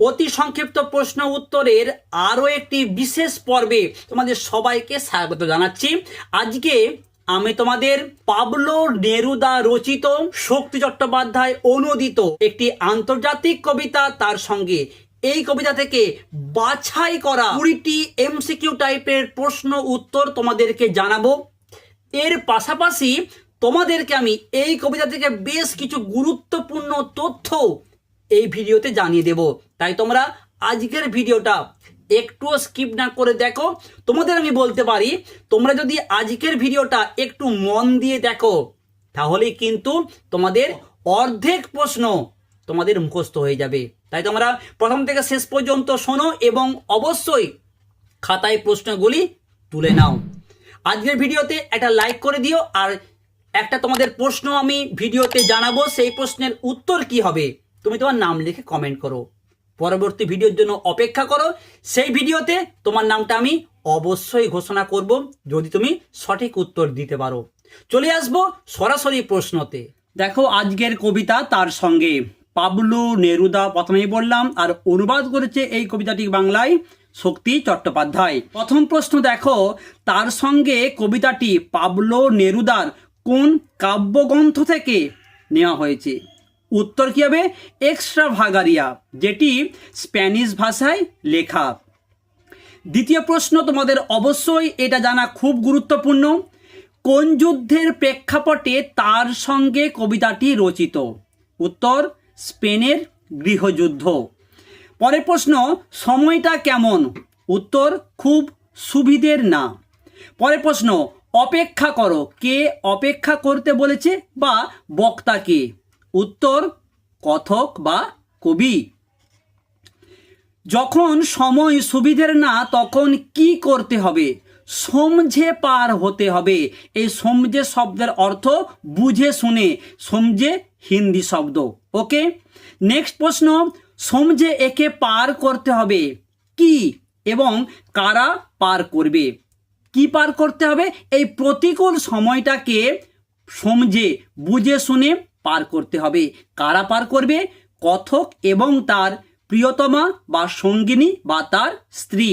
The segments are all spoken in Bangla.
অতি সংক্ষিপ্ত প্রশ্ন উত্তরের আরও একটি বিশেষ পর্বে তোমাদের সবাইকে স্বাগত জানাচ্ছি। আজকে আমি তোমাদের পাবলো নেরুদা রচিত শক্তি চট্টোপাধ্যায় অনুদিত একটি আন্তর্জাতিক কবিতা তার সঙ্গে। এই কবিতা থেকে বাছাই করা কুড়িটি এমসিকিউ টাইপের প্রশ্ন উত্তর তোমাদেরকে জানাব। এর পাশাপাশি তোমাদেরকে আমি এই কবিতা থেকে বেশ কিছু গুরুত্বপূর্ণ তথ্য এই ভিডিওতে জানিয়ে দেব। তাই তোমরা আজকের ভিডিওটা একটুও স্কিপ না করে দেখো। তোমাদের আমি বলতে পারি, তোমরা যদি আজকের ভিডিওটা একটু মন দিয়ে দেখো তাহলে কিন্তু তোমাদের অর্ধেক প্রশ্ন তোমাদের মুখস্থ হয়ে যাবে। তাই তোমরা প্রথম থেকে শেষ পর্যন্ত শোনো এবং অবশ্যই খাতায় প্রশ্নগুলি তুলে নাও। আজকের ভিডিওতে একটা লাইক করে দিও, আর একটা তোমাদের প্রশ্ন আমি ভিডিওতে জানাব, সেই প্রশ্নের উত্তর কি হবে? তুমি তোমার নাম লিখে কমেন্ট করো। পরবর্তী ভিডিওর জন্য অপেক্ষা করো। সেই ভিডিওতে তোমার নামটা আমি অবশ্যই ঘোষণা করব, যদি তুমি সঠিক উত্তর দিতে পারো। চলে আসব সরাসরি প্রশ্নতে। দেখো, আজকের কবিতা তার সঙ্গে। পাবলু নেরুদা প্রথমেই বললাম, আর অনুবাদ করেছে এই কবিতাটি বাংলায় শক্তি চট্টোপাধ্যায়। প্রথম প্রশ্ন দেখো, তার সঙ্গে কবিতাটি পাবলো নেরুদার কোন কাব্যগ্রন্থ থেকে নেওয়া হয়েছে? উত্তর কী হবে? এক্সট্রা ভাগারিয়া, যেটি স্প্যানিশ ভাষায় লেখা। দ্বিতীয় প্রশ্ন তোমাদের অবশ্যই এটা জানা খুব গুরুত্বপূর্ণ। কোন যুদ্ধের প্রেক্ষাপটে তার সঙ্গে কবিতাটি রচিত? উত্তর, স্পেনের গৃহযুদ্ধ। পরের প্রশ্ন, সময়টা কেমন? উত্তর, খুব সুবিধের না। পরের প্রশ্ন, অপেক্ষা করো, কে অপেক্ষা করতে বলেছে বা বক্তাকে উত্তর, কথক বা কবি। যখন সময় সুবিধের না, তখন কি করতে হবে? সমঝে পার হতে হবে। এই সমঝে শব্দের অর্থ বুঝে শুনে, সমঝে হিন্দি শব্দ। ওকে? নেক্সট প্রশ্ন, সমঝে একে পার করতে হবে। কি এবং কারা পার করবে? কি পার করতে হবে? এই প্রতিকূল সময়টাকে সমঝে, বুঝে শুনে পার করতে হবে। কারা পার করবে? কথক এবং তার প্রিয়তমা বা সঙ্গিনী বা তার স্ত্রী।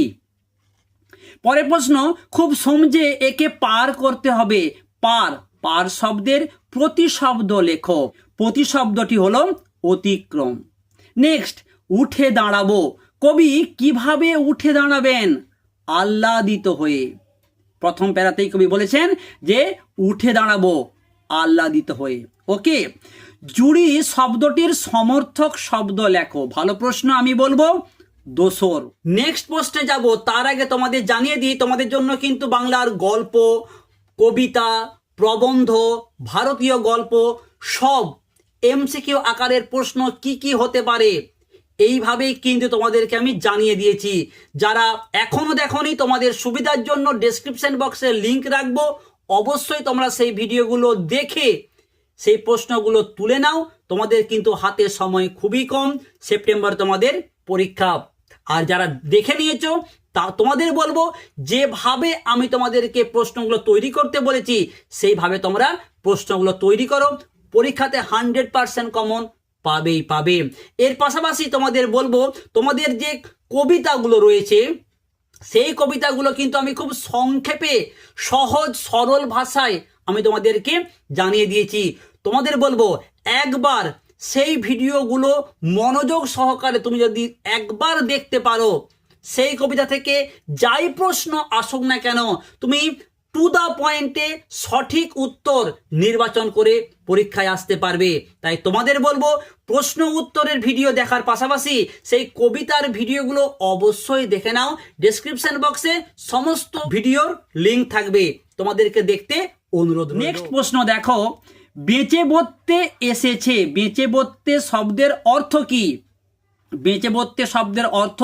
পরের প্রশ্ন, খুব সমঝে একে পার করতে হবে। পার পার শব্দের প্রতিশব্দ লেখো। প্রতিশব্দটি হলো অতিক্রম। নেক্সট, উঠে দাঁড়াবো। কবি কীভাবে উঠে দাঁড়াবেন? আহ্লাদিত হয়ে। প্রথম প্যারাতেই কবি বলেছেন যে, উঠে দাঁড়াবো। আহ্লাদিত হয়ে। ওকে? জুড়ি শব্দটির সমর্থক শব্দ লেখো। ভালো প্রশ্ন আমি বলব, দোসর। নেক্সট পোস্টে যাব। তার আগে তোমাদের জানিয়ে দিই, তোমাদের জন্য কিন্তু বাংলার গল্প, কবিতা, প্রবন্ধ, ভারতীয় গল্প, সব এমসিকিউ আকারের প্রশ্ন কি কি হতে পারে, এইভাবেই কিন্তু তোমাদেরকে আমি জানিয়ে দিয়েছি। যারা এখনও দেখনি, তোমাদের সুবিধার জন্য ডেসক্রিপশন বক্সে লিংক রাখব। অবশ্যই তোমরা সেই ভিডিওগুলো দেখে সেই প্রশ্নগুলো তুলে নাও। তোমাদের কিন্তু হাতে সময় খুবই কম। সেপ্টেম্বর তোমাদের পরীক্ষা। আর যারা দেখে নিয়েছো, তা তোমাদের বলব, যেভাবে আমি তোমাদেরকে প্রশ্নগুলো তৈরি করতে বলেছি, সেইভাবে তোমরা প্রশ্নগুলো তৈরি করো। পরীক্ষাতে হান্ড্রেড পার্সেন্ট কমন পাবেই, পাবে। এর পাশাপাশি তোমাদের বলব, তোমাদের যে কবিতাগুলো রয়েছে সেই কবিতাগুলো কিন্তু আমি খুব সংক্ষেপে, সহজ, সরল ভাষায় আমি তোমাদেরকে জানিয়ে দিয়েছি। তোমাদের বলব, একবার সেই ভিডিওগুলো মনোযোগ সহকারে তুমি যদি একবার দেখতে পারো, সেই কবিতা থেকে যাই প্রশ্ন আসুক না কেন, তুমি টু দ্য পয়েন্টে সঠিক উত্তর নির্বাচন করে পরীক্ষায় আসতে পারবে। তাই তোমাদের বলব, প্রশ্ন উত্তরের ভিডিও দেখার পাশাপাশি সেই কবিতার ভিডিওগুলো অবশ্যই দেখে নাও। ডেসক্রিপশন বক্সে সমস্ত ভিডিওর লিঙ্ক থাকবে। তোমাদেরকে দেখতে অনুরোধ নেক্সট প্রশ্ন দেখো, বেঁচে বলতে এসেছে। বেঁচে বলতে শব্দের অর্থ কি? বেঁচে বলতে শব্দের অর্থ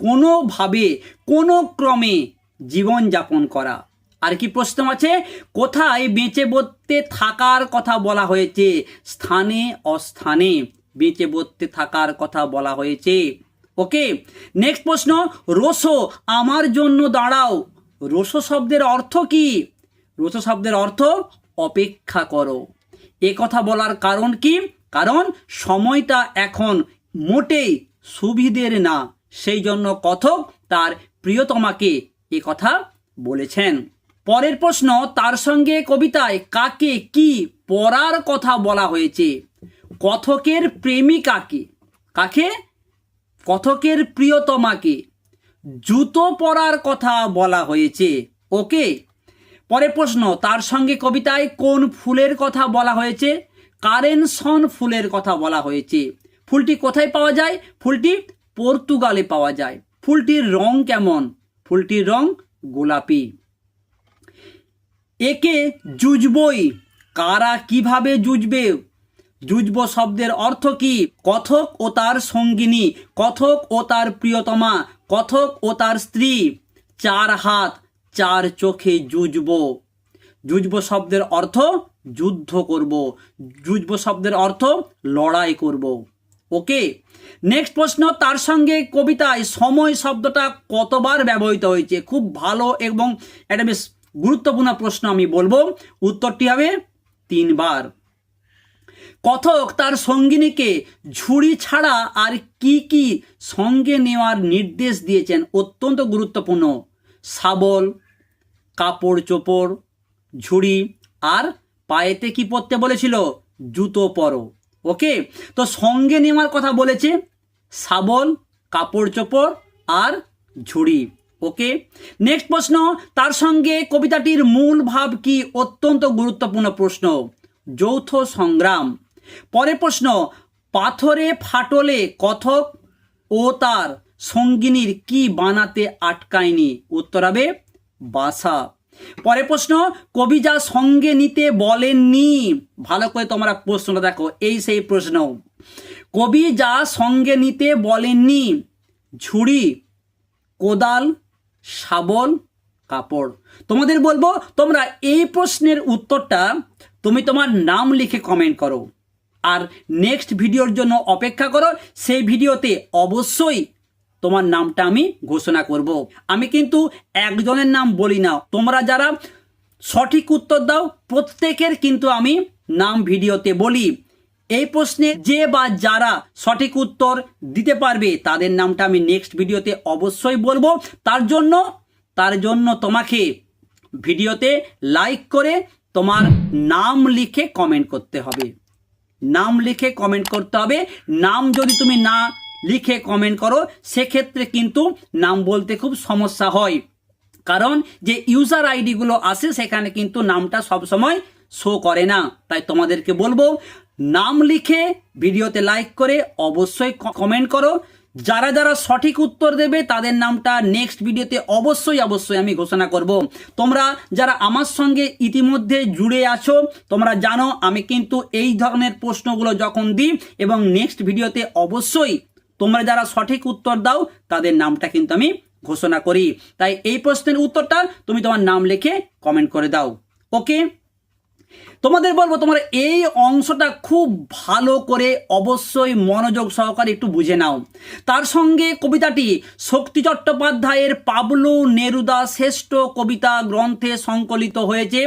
কোনোভাবে, কোনো ক্রমে জীবনযাপন করা। আর কি প্রশ্ন আছে? কোথায় বেঁচে বলতে থাকার কথা বলা হয়েছে? স্থানে, অস্থানে বেঁচে বলতে থাকার কথা বলা হয়েছে। ওকে নেক্সট প্রশ্ন রোসো আমার জন্য দাঁড়াও। রোসো শব্দের অর্থ কি? রোসো শব্দের অর্থ অপেক্ষা করো। এ কথা বলার কারণ কি? কারণ সময়টা এখন মোটেই সুবিধের না। সেই জন্য কথক তার প্রিয়তমাকে এ কথা বলেছেন। পরের প্রশ্ন, তার সঙ্গে কবিতায় কাকে কি পড়ার কথা বলা হয়েছে? কথকের প্রেমিকাকে কাকে? কথকের প্রিয়তমাকে জুতো পরার কথা বলা হয়েছে। ওকে? পরের প্রশ্ন, তার সঙ্গে কবিতায় কোন ফুলের কথা বলা হয়েছে? কারেনসন ফুলের কথা বলা হয়েছে। ফুলটি কোথায় পাওয়া যায়? ফুলটি পর্তুগালে পাওয়া যায়। ফুলটির রং কেমন? ফুলটির রং গোলাপি। একে জুজবই কারা কীভাবে জুজবে জুজব শব্দের অর্থ কি? কথক ও তার সঙ্গিনী, কথক ও তার প্রিয়তমা, কথক ও তার স্ত্রী। চার হাত, চার চোখে জুজব জুজব শব্দের অর্থ যুদ্ধ করব। জুজব শব্দের অর্থ লড়াই করব। ওকে? নেক্সট প্রশ্ন, তার সঙ্গে কবিতায় সময় শব্দটা কতবার ব্যবহৃত হয়েছে? খুব ভালো এবং একটা বেশ গুরুত্বপূর্ণ প্রশ্ন আমি বলব। উত্তরটি হবে তিনবার। কথক তার সঙ্গিনীকে ঝুড়ি ছাড়া আর কি কি সঙ্গে নেওয়ার নির্দেশ দিয়েছেন অত্যন্ত গুরুত্বপূর্ণ। শাবল, কাপড় চোপড়, ঝুড়ি আর পায়েতে কি পরতে বলেছিল? জুতো পরো। ওকে? তো সঙ্গে নেওয়ার কথা বলেছে শাবল, কাপড় চোপড় আর ঝুড়ি। ওকে নেক্সট প্রশ্ন, তার সঙ্গে কবিতাটির মূল ভাব কি? অত্যন্ত গুরুত্বপূর্ণ প্রশ্ন। যৌথ সংগ্রাম। পরের প্রশ্ন, পাথরে ফাটলে কথক ও তার সঙ্গিনীর কি বানাতে আটকায়নি? উত্তর হবে, বাসা। পরের প্রশ্ন, কবি যা সঙ্গে নিতে বলেননি। ভালো করে তোমরা প্রশ্নটা দেখো, এই সেই প্রশ্ন। কবি যা সঙ্গে নিতে বলেননি, ঝুড়ি, কোদাল শাবল কাপড়। তোমাদের বলব, তোমরা এই প্রশ্নের উত্তরটা তুমি তোমার নাম লিখে কমেন্ট করো। আর নেক্সট ভিডিওর জন্য অপেক্ষা করো, সেই ভিডিওতে অবশ্যই তোমার নামটা আমি ঘোষণা করব। আমি কিন্তু একজনের নাম বলি না, তোমরা যারা সঠিক উত্তর দাও, প্রত্যেকের কিন্তু আমি নাম ভিডিওতে বলি। এই প্রশ্নে যে বা যারা সঠিক উত্তর দিতে পারবে, তাদের নামটা আমি নেক্সট ভিডিওতে অবশ্যই বলব। তার জন্য তার জন্য তোমাকে ভিডিওতে লাইক করে তোমার নাম লিখে কমেন্ট করতে হবে। নাম লিখে কমেন্ট করতে হবে। নাম যদি তুমি না লিখে কমেন্ট করো, সেক্ষেত্রে কিন্তু নাম বলতে খুব সমস্যা হয়। কারণ যে ইউজার আইডিগুলো আসে সেখানে কিন্তু নামটা সবসময় শো করে না, তাই তোমাদেরকে বলব, নাম লিখে ভিডিওতে লাইক করে অবশ্যই কমেন্ট করো। যারা যারা সঠিক উত্তর দেবে, তাদের নামটা নেক্সট ভিডিওতে অবশ্যই অবশ্যই আমি ঘোষণা করব। তোমরা যারা আমার সঙ্গে ইতিমধ্যে জুড়ে আছো, তোমরা জানো আমি কিন্তু এই ধরনের প্রশ্নগুলো যখন দিই এবং নেক্সট ভিডিওতে অবশ্যই তোমরা যারা সঠিক উত্তর দাও, তাদের নামটা কিন্তু আমি ঘোষণা করি। তাই এই প্রশ্নের উত্তরটা তুমি তোমার নাম লিখে কমেন্ট করে দাও। ওকে তোমাদের বলব, তোমার এই অংশটা খুব ভালো করে অবশ্যই মনোযোগ সহকারে একটু বুঝে নাও। তার সঙ্গে কবিতাটি শক্তি চট্টোপাধ্যায়ের পাবলু নেরুদা শ্রেষ্ঠ কবিতা গ্রন্থে সংকলিত হয়েছে।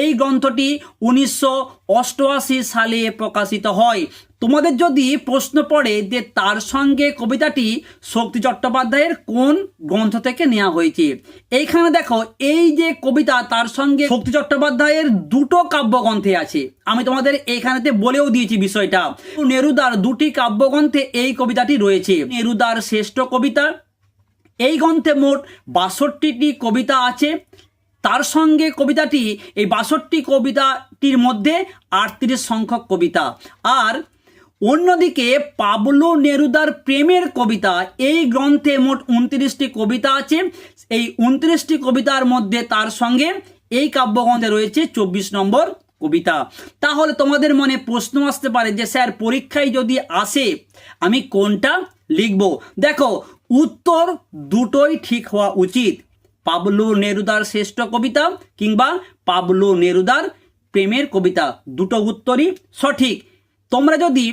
এই গ্রন্থটি উনিশশো অষ্টআশি সালে প্রকাশিত হয়। তোমাদের যদি প্রশ্ন পড়ে যে তার সঙ্গে কবিতাটি শক্তি চট্টোপাধ্যায়ের কোন গ্রন্থ থেকে নেওয়া হয়েছে? এইখানে দেখো, এই যে কবিতা তার সঙ্গে শক্তি চট্টোপাধ্যায়ের দুটো কাব্যগ্রন্থে আছে। আমি তোমাদের এইখানেতে বলেও দিয়েছি বিষয়টা। নেরুদার দুটি কাব্যগ্রন্থে এই কবিতাটি রয়েছে। নেরুদার শ্রেষ্ঠ কবিতা, এই গ্রন্থে মোট বাষট্টিটি কবিতা আছে। তার সঙ্গে কবিতাটি, এই বাষট্টি কবিতাটির মধ্যে আটত্রিশ সংখ্যক কবিতা। আর অন্যদিকে পাবলো নেরুদার প্রেমের কবিতা। এই গ্রন্থে মোট উনত্রিশটি কবিতা আছে। এই উনত্রিশটি কবিতার মধ্যে তার সঙ্গে এই কাব্যগ্রন্থে রয়েছে চব্বিশ নম্বর কবিতা। তাহলে তোমাদের মনে প্রশ্ন আসতে পারে যে, স্যার, পরীক্ষায় যদি আসে, আমি কোনটা লিখব? দেখো, উত্তর দুটোই ঠিক হওয়া উচিত। পাবলু নেরুদার শ্রেষ্ঠ কবিতা কিংবা পাবলো নেরুদার প্রেমের কবিতা। দুটো উত্তরই সঠিক। তোমরা যদি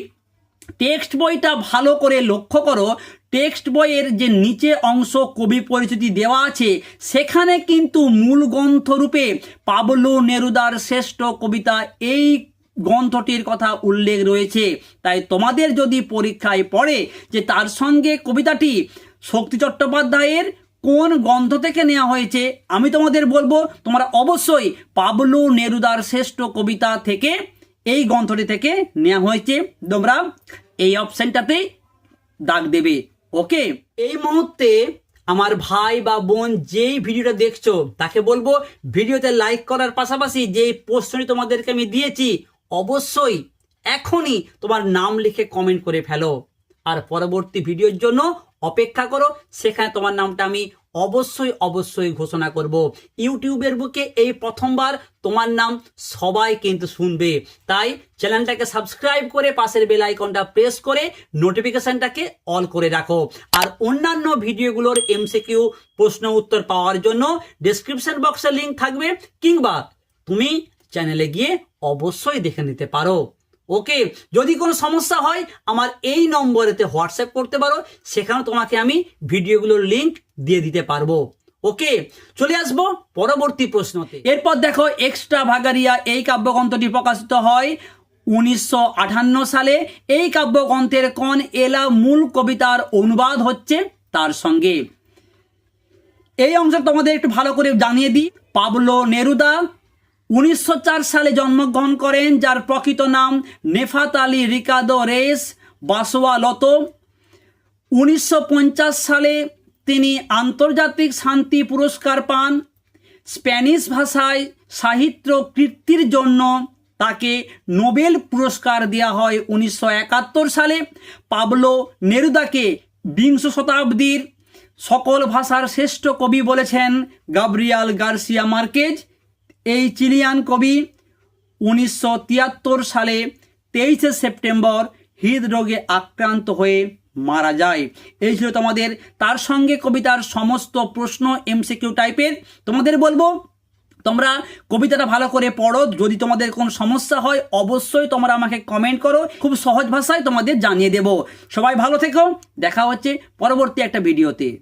টেক্সট বইটা ভালো করে লক্ষ্য করো। টেক্সট বইয়ের যে নিচে অংশ কবি পরিচিতি দেওয়া আছে, সেখানে কিন্তু মূল গ্রন্থরূপে পাবলু নেরুদার শ্রেষ্ঠ কবিতা। এই গ্রন্থটির কথা উল্লেখ রয়েছে। তাই তোমাদের যদি পরীক্ষায় পড়ে যে তার সঙ্গে কবিতাটি শক্তি চট্টোপাধ্যায়ের কোন গ্রন্থ থেকে নেওয়া হয়েছে, আমি তোমাদের বলব, তোমরা অবশ্যই পাবলু নেরুদার শ্রেষ্ঠ কবিতা থেকে এই গ্রন্থটি থেকে নেওয়া হয়েছে। তোমরা এই অপশনটাতেই দাগ দেবে। ওকে এই মুহূর্তে আমার ভাই বা বোন যেই ভিডিওটা দেখছ, তাকে বলব ভিডিওতে লাইক করার পাশাপাশি যে প্রশ্নটি তোমাদেরকে আমি দিয়েছি, অবশ্যই এখনই তোমার নাম লিখে কমেন্ট করে ফেলো। আর পরবর্তী ভিডিওর জন্য অপেক্ষা করো, সেখানে তোমার নামটা আমি অবশ্যই অবশ্যই ঘোষণা করব। ইউটিউবের বুকে এই প্রথমবার তোমার নাম সবাই কিন্তু শুনবে। তাই চ্যানেলটাকে সাবস্ক্রাইব করে পাশের বেল আইকনটা প্রেস করে নোটিফিকেশনটাকে অল করে রাখো। আর অন্যান্য ভিডিওগুলোর এমসিকিউ প্রশ্ন উত্তর পাওয়ার জন্য ডেসক্রিপশন বক্সে লিংক থাকবে, কিংবা তুমি চ্যানেলে গিয়ে অবশ্যই দেখে নিতে পারো। ওকে, যদি কোনো সমস্যা হয়, আমার এই নম্বরেতে হোয়াটসঅ্যাপ করতে পারো সেখানে তোমাকে আমি ভিডিওগুলোর লিঙ্ক দিয়ে দিতে পারব। ওকে, চলে আসব পরবর্তী প্রশ্নতে। এরপর দেখো এক্সট্রা ভাগারিয়া, এই কাব্যগ্রন্থটি প্রকাশিত হয় উনিশশো আটান্ন সালে। এই কাব্যগ্রন্থের কোন এলা মূল কবিতার অনুবাদ হচ্ছে? তার সঙ্গে। এই অংশ তোমাদের একটু ভালো করে জানিয়ে দিই। পাবলো নেরুদা উনিশশো চার সালে জন্মগ্রহণ করেন, যার প্রকৃত নাম নেফাত আলী রিকাদো রেস বাসোয়া লত। উনিশশো সালে তিনি আন্তর্জাতিক শান্তি পুরস্কার পান। স্প্যানিশ ভাষায় সাহিত্য কীর্তির জন্য তাকে নোবেল পুরস্কার দেওয়া হয় উনিশশো একাত্তর সালে। পাবলো নেরুদাকে বিংশ শতাব্দীর সকল ভাষার শ্রেষ্ঠ কবি বলেছেন গাব্রিয়াল গার্সিয়া মার্কেজ। এই চিলিয়ান কবি উনিশশো তিয়াত্তর সালে তেইশে সেপ্টেম্বর হৃদরোগে আক্রান্ত হয়ে মারা যায়। এই ছিল তোমাদের, তার সঙ্গে কবিতার সমস্ত প্রশ্ন এমসিকিউ টাইপের। তোমাদের বলব, তোমরা কবিতাটা ভালো করে পড়ো, যদি তোমাদের কোনো সমস্যা হয়, অবশ্যই তোমরা আমাকে কমেন্ট করো, খুব সহজ ভাষায় তোমাদের জানিয়ে দেব। সবাই ভালো থেকো, দেখা হচ্ছে পরবর্তী একটা ভিডিওতে।